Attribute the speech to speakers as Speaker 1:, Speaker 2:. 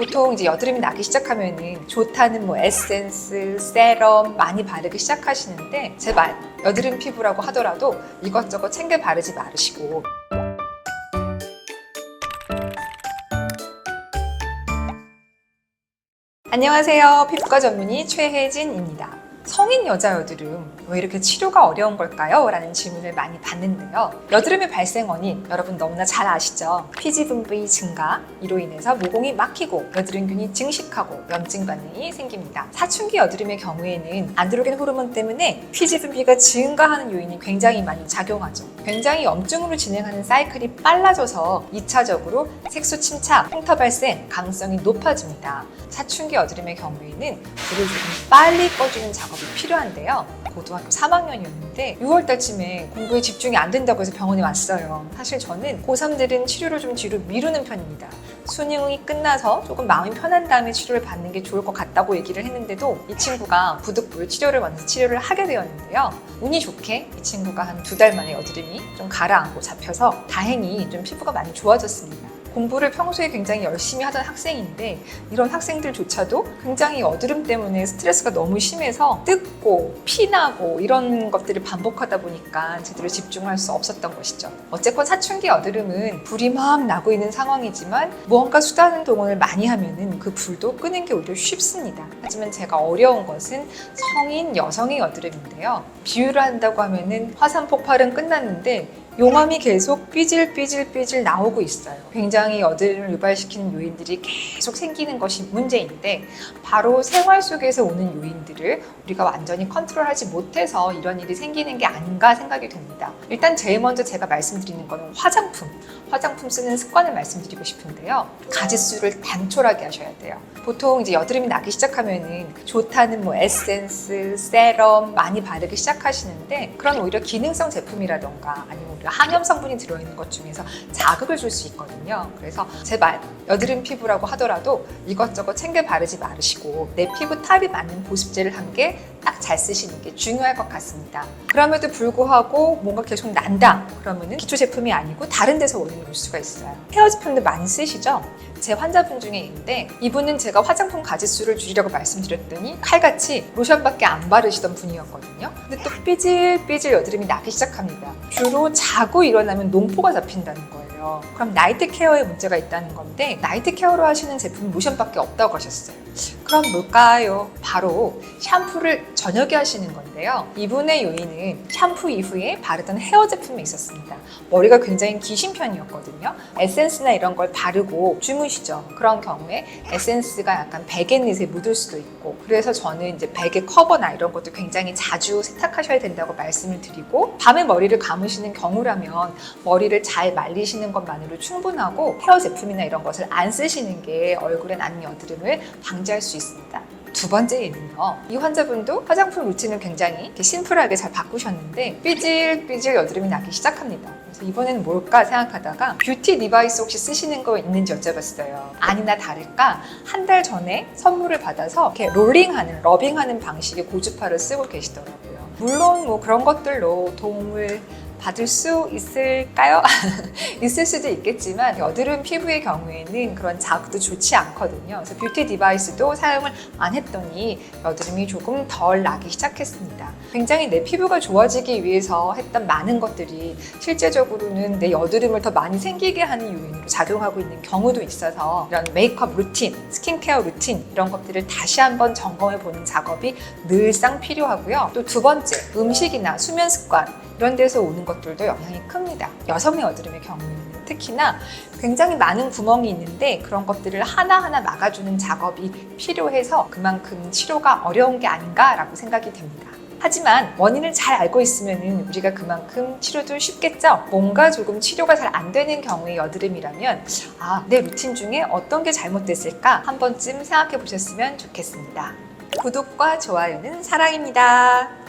Speaker 1: 보통 이제 여드름이 나기 시작하면은 좋다는 뭐 에센스, 세럼 많이 바르기 시작하시는데 제발 여드름 피부라고 하더라도 이것저것 챙겨 바르지 마시고 안녕하세요. 피부과 전문의 최혜진입니다. 성인 여자 여드름 왜 이렇게 치료가 어려운 걸까요? 라는 질문을 많이 받는데요. 여드름의 발생 원인 여러분 너무나 잘 아시죠? 피지 분비 증가 이로 인해서 모공이 막히고 여드름균이 증식하고 염증 반응이 생깁니다. 사춘기 여드름의 경우에는 안드로겐 호르몬 때문에 피지 분비가 증가하는 요인이 굉장히 많이 작용하죠. 굉장히 염증으로 진행하는 사이클이 빨라져서 2차적으로 색소 침착, 흉터 발생 가능성이 높아집니다. 사춘기 여드름의 경우에는 불을 조금 빨리 꺼주는 작업 이 필요한데요. 고등학교 3학년이었는데 6월 달쯤에 공부에 집중이 안 된다고 해서 병원에 왔어요. 사실 저는 고3들은 치료를 좀 뒤로 미루는 편입니다. 수능이 끝나서 조금 마음이 편한 다음에 치료를 받는 게 좋을 것 같다고 얘기를 했는데도 이 친구가 부득불 치료를 원해서 치료를 하게 되었는데요. 운이 좋게 이 친구가 한 두 달 만에 여드름이 좀 가라앉고 잡혀서 다행히 좀 피부가 많이 좋아졌습니다. 공부를 평소에 굉장히 열심히 하던 학생인데 이런 학생들조차도 굉장히 여드름 때문에 스트레스가 너무 심해서 뜯고 피나고 이런 것들을 반복하다 보니까 제대로 집중할 수 없었던 것이죠. 어쨌건 사춘기 여드름은 불이 막 나고 있는 상황이지만 무언가 수다는 동원을 많이 하면은 그 불도 끄는 게 오히려 쉽습니다. 하지만 제가 어려운 것은 성인 여성의 여드름인데요. 비유를 한다고 하면은 화산 폭발은 끝났는데 용암이 계속 삐질삐질삐질 나오고 있어요. 굉장히 여드름을 유발시키는 요인들이 계속 생기는 것이 문제인데 바로 생활 속에서 오는 요인들을 우리가 완전히 컨트롤하지 못해서 이런 일이 생기는 게 아닌가 생각이 됩니다. 일단 제일 먼저 제가 말씀드리는 거는 화장품. 화장품 쓰는 습관을 말씀드리고 싶은데요. 가짓수를 단촐하게 하셔야 돼요. 보통 이제 여드름이 나기 시작하면은 그 좋다는 뭐 에센스, 세럼 많이 바르기 시작하시는데 그런 오히려 기능성 제품이라던가 아니면 우리가 항염 성분이 들어있는 것 중에서 자극을 줄 수 있거든요. 그래서 제발 여드름 피부라고 하더라도 이것저것 챙겨 바르지 마시고 내 피부 탑이 맞는 보습제를 한개딱잘 쓰시는 게 중요할 것 같습니다. 그럼에도 불구하고 뭔가 계속 난다 그러면은 기초 제품이 아니고 다른 데서 원인 이올 수가 있어요. 헤어 제품도 많이 쓰시죠? 제 환자분 중에 있는데 이분은 제가 화장품 가짓수를 줄이라고 말씀드렸더니 칼같이 로션밖에 안 바르시던 분이었거든요. 근데 또 삐질삐질 여드름이 나기 시작합니다. 주로 자고 일어나면 농포가 잡힌다는 거예요. 그럼 나이트 케어에 문제가 있다는 건데 나이트 케어로 하시는 제품이 로션밖에 없다고 하셨어요. 그럼 뭘까요? 바로 샴푸를 저녁에 하시는 건데요. 이분의 요인은 샴푸 이후에 바르던 헤어 제품에 있었습니다. 머리가 굉장히 기신 편이었거든요. 에센스나 이런 걸 바르고 주무시죠. 그런 경우에 에센스가 약간 베갯잎에 묻을 수도 있고 그래서 저는 이제 베개 커버나 이런 것도 굉장히 자주 세탁하셔야 된다고 말씀을 드리고 밤에 머리를 감으시는 경우라면 머리를 잘 말리시는 것만으로 충분하고 헤어 제품이나 이런 것을 안 쓰시는 게 얼굴에 나는 여드름을 방 지할 수 있습니다. 두 번째 예는요. 이 환자분도 화장품 루틴을 굉장히 심플하게 잘 바꾸셨는데 삐질삐질 여드름이 나기 시작합니다. 그래서 이번에는 뭘까 생각하다가 뷰티 디바이스 혹시 쓰시는 거 있는지 여쭤봤어요. 아니나 다를까 한 달 전에 선물을 받아서 이렇게 롤링하는, 러빙하는 방식의 고주파를 쓰고 계시더라고요. 물론 뭐 그런 것들로 도움을 받을 수 있을까요? 있을 수도 있겠지만 여드름 피부의 경우에는 그런 자극도 좋지 않거든요. 그래서 뷰티 디바이스도 사용을 안 했더니 여드름이 조금 덜 나기 시작했습니다. 굉장히 내 피부가 좋아지기 위해서 했던 많은 것들이 실제적으로는 내 여드름을 더 많이 생기게 하는 요인으로 작용하고 있는 경우도 있어서 이런 메이크업 루틴, 스킨케어 루틴 이런 것들을 다시 한번 점검해 보는 작업이 늘상 필요하고요. 또 두 번째, 음식이나 수면 습관 이런 데서 오는 것들도 영향이 큽니다. 여성의 여드름의 경우에는 특히나 굉장히 많은 구멍이 있는데 그런 것들을 하나하나 막아주는 작업이 필요해서 그만큼 치료가 어려운 게 아닌가라고 생각이 됩니다. 하지만 원인을 잘 알고 있으면 우리가 그만큼 치료도 쉽겠죠? 뭔가 조금 치료가 잘 안 되는 경우의 여드름이라면 아, 내 루틴 중에 어떤 게 잘못됐을까 한 번쯤 생각해 보셨으면 좋겠습니다. 구독과 좋아요는 사랑입니다.